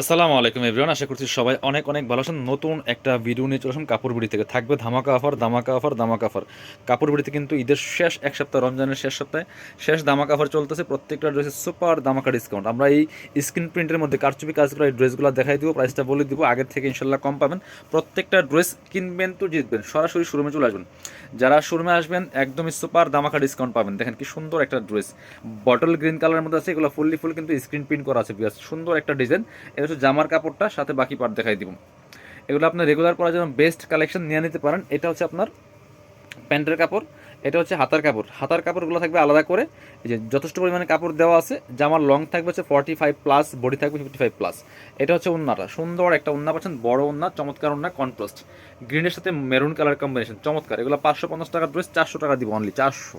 আসসালামু আলাইকুম এভরিওয়ান, আশা করছি সবাই অনেক অনেক ভালো আছেন। নতুন একটা ভিডিও নিয়ে চলে আসুন কাপড় বিড়ি থেকে। থাকবে ধামাকা অফার ধামাকা অফার ধামাকা অফার কাপড় বিড়িতে কিন্তু ঈদের শেষ এক সপ্তাহ, রমজানের শেষ সপ্তাহে শেষ ধামাকা অফার চলতেছে। প্রত্যেকটা ড্রেসের সুপার ধামাকা ডিসকাউন্ট আমরা এই স্ক্রিন প্রিন্টের মধ্যে কারচুপি কাজ করা এই ড্রেসগুলো দেখাই দিব প্রাইসটা বলে দিব। আগের থেকে ইনশাল্লাহ কম পাবেন। প্রত্যেকটা ড্রেস কিনবেন তো জিতবেন। সরাসরি শোরুমে চলে আসবেন। যারা শোরুমে আসবেন, একদমই সুপার দামাকা ডিসকাউন্ট পাবেন। দেখেন কি সুন্দর একটা ড্রেস বটল গ্রিন কালারের মধ্যে আছে, এগুলো ফুললি ফুল কিন্তু স্ক্রিন প্রিন্ট করা আছে সুন্দর একটা ডিজাইন এটা হচ্ছে জামার কাপড়টা, সাথে বাকি পার্ট দেখাই দিব। এগুলো আপনার রেগুলার পরার জন্য বেস্ট কালেকশন নিয়ে নিতে পারেন। এটা হচ্ছে আপনার প্যান্টের কাপড়, এটা হচ্ছে হাতার কাপড়। হাতার কাপড়গুলো থাকবে আলাদা করে। এই যে যথেষ্ট পরিমাণে কাপড় দেওয়া আছে, জামার লং থাকবে হচ্ছে ফর্টি ফাইভ প্লাস বডি থাকবে ফিফটি ফাইভ প্লাস এটা হচ্ছে উন্নাটা সুন্দর একটা উন্না পাচ্ছেন, বড় উন্না চমৎকার উন্না কন্ট্রাস্ট গ্রিনের সাথে মেরুন কালার কম্বিনেশন চমৎকার। এগুলো পাঁচশো পঞ্চাশ টাকার ড্রেস চারশো টাকা দিব অনলি চারশো।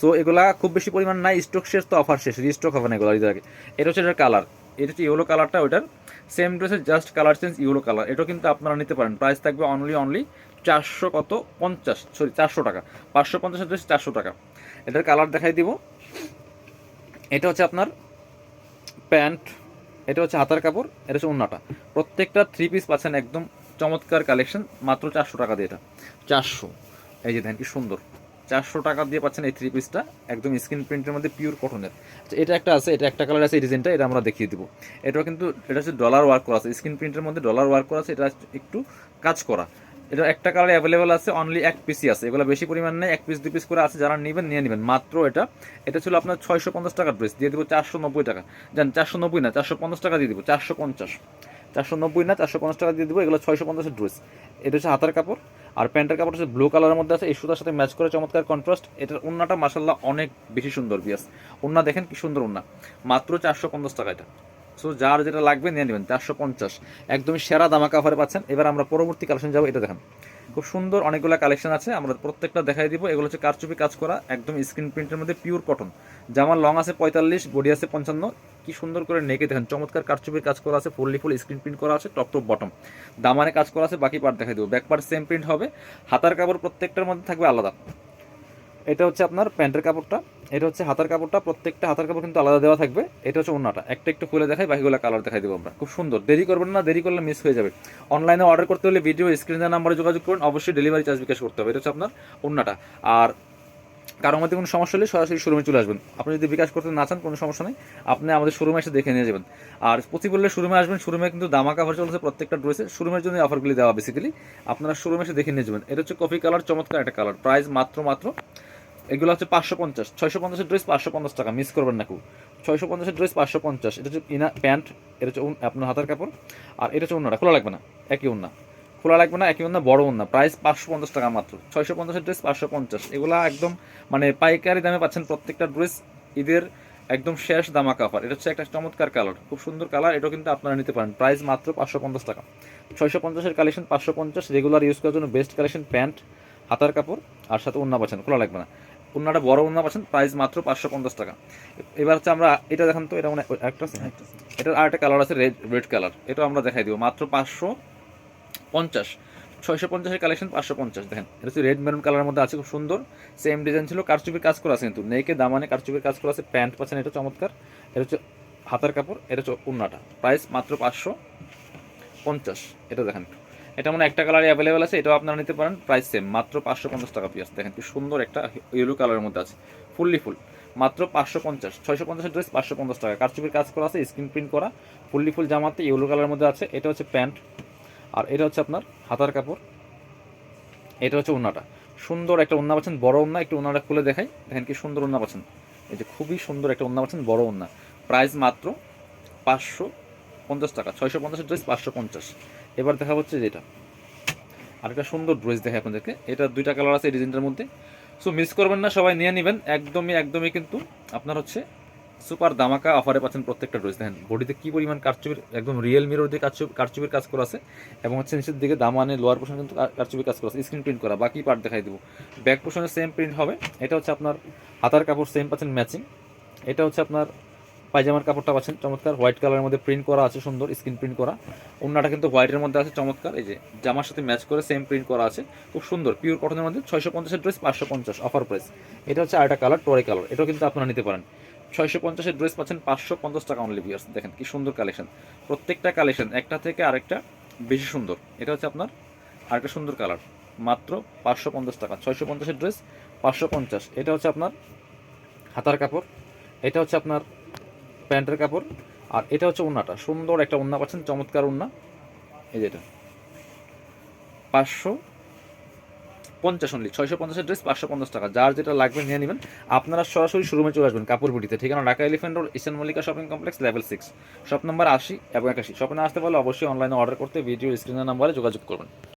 সো এগুলা খুব বেশি পরিমাণ নাই স্টক শেষ তো অফার শেষ রিস্টক হবে না এগুলো আগে। এটা হচ্ছে এটার কালার এটা হচ্ছে ইয়েলো কালারটা ওইটার সেম ড্রেসের just colour change yellow colour এটাও কিন্তু আপনারা নিতে পারেন। প্রাইস থাকবে অনলি অনলি চারশো কত? পঞ্চাশ সরি চারশো টাকা। পাঁচশো পঞ্চাশের ড্রেস চারশো টাকা। এটার কালার দেখাই দিব। এটা হচ্ছে আপনার প্যান্ট, এটা হচ্ছে হাতার কাপড়, এটা হচ্ছে উন্নাটা প্রত্যেকটা থ্রি পিস পাচ্ছেন একদম চমৎকার কালেকশন মাত্র চারশো টাকা দিয়ে এটা। চারশো। এই যে দেখেন কি সুন্দর। চারশো টাকা দিয়ে পাচ্ছেন এই থ্রি পিসটা একদম স্ক্রিন প্রিন্টের মধ্যে পিওর কটনের আচ্ছা এটা একটা আছে, এটা একটা কালার আছে, এই ডিজাইনটা এটা আমরা দেখিয়ে দিব। এটাও কিন্তু, এটা হচ্ছে ডলার ওয়ার্ক করা আছে। স্ক্রিন প্রিন্টের মধ্যে ডলার ওয়ার্ক করা আছে, এটা একটু কাজ করা। এটা একটা কালার অ্যাভেলেবেল আছে অনলি এক পিসই আছে। এগুলো বেশি পরিমাণ নেই, এক পিস দু পিস করে আছে, যারা নেবেন, নিয়ে নেবেন। মাত্র এটা এটা ছিল আপনার ছয়শো পঞ্চাশ টাকার ড্রেস দিয়ে দেবো চারশো নব্বই টাকা। জান, চারশো নব্বই না, চারশো পঞ্চাশ টাকা দিয়ে দেবো, চারশো পঞ্চাশ। চারশো নব্বই না, চারশো পঞ্চাশ টাকা দিয়ে দেবো, এগুলো ছয়শো পঞ্চাশের ড্রেস এটা হচ্ছে হাতার কাপড় আর প্যান্টের কাপড় হচ্ছে ব্লু কালারের মধ্যে আছে। এই সুতার সাথে ম্যাচ করে চমৎকার কন্ট্রাস্ট এটার উন্নাটা মাসাল্লাহ অনেক বেশি সুন্দর বিয়াস উন্না দেখেন কি সুন্দর উন্না। মাত্র চারশো পঞ্চাশ টাকা এটা। সো যার যেটা লাগবে নিয়ে নেবেন, চারশো পঞ্চাশ। একদমই সেরা দামা কাভারে পাচ্ছেন। এবার আমরা পরবর্তী কালেকশন যাব, এটা দেখেন। খুব সুন্দর অনেকগুলো কালেকশন আছে, আমরা প্রত্যেকটা দেখাই দিব। এগুলো হচ্ছে কারচুপি কাজ করা, একদম স্ক্রিন প্রিন্টের মধ্যে পিওর কটন জামার লং আছে পঁয়তাল্লিশ বডি আছে পঞ্চান্ন। কি সুন্দর করে নেকে দেখেন, চমৎকার কারচুপির কাজ করা আছে, ফুললি ফুল স্ক্রিন প্রিন্ট করা আছে টপ টপ বটম দামানে কাজ করা আছে, বাকি পার্ট দেখাই দেবো। ব্যাক পার্ট সেম প্রিন্ট হবে। হাতার কাপড় প্রত্যেকটার মধ্যে থাকবে আলাদা। এটা হচ্ছে আপনার প্যান্টের কাপড়টা। এটা হচ্ছে হাতার কাপড়টা, প্রত্যেকটা হাতার কাপড় কিন্তু আলাদা দেওয়া থাকবে। এটা হচ্ছে ওনাটা একটা একটু খুলে দেখাই, বাকিগুলো কালার দেখাই দেবো আমরা। খুব সুন্দর। দেরি করবেন না, দেরি করলে মিস হয়ে যাবে। অনলাইনে অর্ডার করতে হলে ভিডিও স্ক্রিনের নাম্বারে যোগাযোগ করুন। অবশ্যই ডেলিভারি চার্জ বিকাশ করতে হবে। এটা হচ্ছে আপনার ওনাটা আর কারোর মধ্যে কোনো সমস্যা হলে সরাসরি শোরুমে চলে আসবেন। আপনি যদি বিকাশ করতে না চান, কোনো সমস্যা নেই। আপনি আমাদের শোরুমে এসে দেখে নিয়ে যাবেন। আর প্রতি বললে শোরুমে আসবেন। শোরুমে কিন্তু দামা কাভার চলছে প্রত্যেকটা ড্রেসে শোরুমের জন্য অফারগুলি দেওয়া বেসিক্যালি আপনারা শোরুমে এসে দেখে নিয়ে যাবেন। এটা হচ্ছে কফি কালার চমৎকার একটা কালার প্রাইস মাত্র মাত্র এগুলো হচ্ছে পাঁচশো পঞ্চাশ, ছয়শো পঞ্চাশের ড্রেস পাঁচশো পঞ্চাশ টাকা মিস করবেন না কেউ। ছয়শো পঞ্চাশের ড্রেস পাঁচশো পঞ্চাশ, এটা হচ্ছে ইনা প্যান্ট এটা হচ্ছে আপনার হাতের কাপড়, আর এটা হচ্ছে উন্নাটা, খোলা লাগবে না, একই উন্না। খোলা লাগবে না, একই উন্না, বড় উন্না প্রাইস পাঁচশো পঞ্চাশ টাকা মাত্র, ছয়শো পঞ্চাশের ড্রেস পাঁচশো পঞ্চাশ। এগুলো একদম মানে পাইকারি দামে পাচ্ছেন প্রত্যেকটা ড্রেস ঈদের একদম শেষ দামা অফার এটা হচ্ছে একটা চমৎকার কালার খুব সুন্দর কালার এটাও কিন্তু আপনারা নিতে পারেন প্রাইস মাত্র পাঁচশো পঞ্চাশ টাকা। ছয়শো পঞ্চাশের কালেকশন পাঁচশো পঞ্চাশ রেগুলার ইউজ করার জন্য বেস্ট কালেকশন প্যান্ট হাতার কাপড়, আর সাথে উন্না পাচ্ছেন, খোলা লাগবে না। উন্নাটা বড় উন্না পাচ্ছেন প্রাইস মাত্র পাঁচশো পঞ্চাশ টাকা। এবার হচ্ছে আমরা, এটা দেখেন তো, এটা মানে একটা এটার আর একটা কালার আছে রেড রেড কালার এটাও আমরা দেখাই দিব। মাত্র পাঁচশো পঞ্চাশ। ছয়শো পঞ্চাশের কালেকশন পাঁচশো পঞ্চাশ, দেখেন। এটা হচ্ছে রেড মেরুন কালারের মধ্যে আছে, খুব সুন্দর। সেম ডিজাইন ছিল, কারচুপির কাজ করা আছে কিন্তু। নেকে দামানে কারচুপির কাজ করা আছে, প্যান্ট পাচ্ছেন, এটা চমৎকার। এটা হচ্ছে হাতার কাপড়, এটা হচ্ছে উন্নাটা প্রাইস মাত্র পাঁচশো পঞ্চাশ, এটা দেখেন। এটা মানে একটা কালারই অ্যাভেলেবেল আছে, এটাও আপনারা নিতে পারেন প্রাইস সেম মাত্র পাঁচশো পঞ্চাশ টাকা পিস দেখেন কি সুন্দর একটা ইয়েলো কালারের মধ্যে আছে ফুললি ফুল মাত্র পাঁচশো পঞ্চাশ, ছয়শো পঞ্চাশের ড্রেস পাঁচশো পঞ্চাশ টাকা। কারচুপির কাজ করা আছে স্ক্রিন প্রিন্ট করা ফুললি ফুল জামাতে ইয়েলো কালারের মধ্যে আছে, এটা হচ্ছে প্যান্ট, আর এটা হচ্ছে আপনার হাতার কাপড়, এটা হচ্ছে উন্নাটা সুন্দর একটা উন্না পাচ্ছেন, বড় উন্না একটু উন্নাটা খুলে দেখাই। দেখেন কি সুন্দর উন্না পাচ্ছেন, এই যে খুবই সুন্দর একটা উন্না পাচ্ছেন, বড় উন্না প্রাইস মাত্র পাঁচশো পঞ্চাশ টাকা, ছয়শো পঞ্চাশের ড্রেস পাঁচশো পঞ্চাশ। এবার দেখা হচ্ছে যেটা। আরেকটা সুন্দর ড্রেস দেখে আপনাদেরকে। এটা দুইটা কালার আছে এই ডিজাইনটার মধ্যে। সো মিস করবেন না, সবাই নিয়ে নেবেন। একদমই একদমই কিন্তু আপনার হচ্ছে সুপার দামাকা অফারে পাচ্ছেন প্রত্যেকটা ড্রেস দেখেন বডিতে কী পরিমাণ কারচুপির, একদম রিয়েল মিরর দিয়ে কারচুপি, কারচুপির কাজ করা আছে। এবং হচ্ছে নিচের দিকে দামানে লোয়ার পোর্শন কিন্তু কার- কারচুপির কাজ করা আছে। স্ক্রিন প্রিন্ট করা, বাকি পার্ট দেখাই দেবো। ব্যাক পোর্শনে সেম প্রিন্ট হবে। এটা হচ্ছে আপনার হাতার কাপড় সেম পাচ্ছেন ম্যাচিং এটা হচ্ছে আপনার পায়জামার কাপড়টা পাচ্ছেন, চমৎকার। হোয়াইট কালারের মধ্যে প্রিন্ট করা আছে, সুন্দর স্ক্রিন প্রিন্ট করা। ওন্নাটা কিন্তু হোয়াইটের মধ্যে আছে, চমৎকার। এই যে জামার সাথে ম্যাচ করে সেম প্রিন্ট করা আছে, খুব সুন্দর। পিওর কটনের মধ্যে ছয়শো পঞ্চাশের ড্রেস পাঁচশো পঞ্চাশ অফার প্রাইস এটা হচ্ছে আরেকটা কালার টোরে কালার এটাও কিন্তু আপনারা নিতে পারেন। ছয়শো পঞ্চাশের ড্রেস পাচ্ছেন, পাঁচশো পঞ্চাশ টাকা অনলি ভিউয়ার্স দেখেন কি সুন্দর কালেকশন প্রত্যেকটা কালেকশন একটা থেকে আরেকটা বেশি সুন্দর। এটা হচ্ছে আপনার আরেকটা সুন্দর কালার মাত্র পাঁচশো পঞ্চাশ টাকা। ছয়শো পঞ্চাশের ড্রেস পাঁচশো পঞ্চাশ। এটা হচ্ছে আপনার হাতার কাপড়। এটা হচ্ছে আপনার প্যান্টের কাপড়। আর এটা হচ্ছে উন্নাটা সুন্দর একটা উন্না পাচ্ছেন, চমৎকার উন্না এই যেটা পাঁচশো পঞ্চাশ অনলি ছয়শো পঞ্চাশের ড্রেস পাঁচশো পঞ্চাশ টাকা। যার যেটা লাগবে নিয়ে নেবেন। আপনারা সরাসরি শোরুমে চলে আসবেন কাপড় বিটিতে ঠিকানা Dhaka elephant road eastern Mallika shopping complex level six shop number আশি এবং একাশি। শপে আসতে পারলে অবশ্যই অনলাইনে অর্ডার করতে ভিডিও স্ক্রিনের নাম্বারে যোগাযোগ করবেন।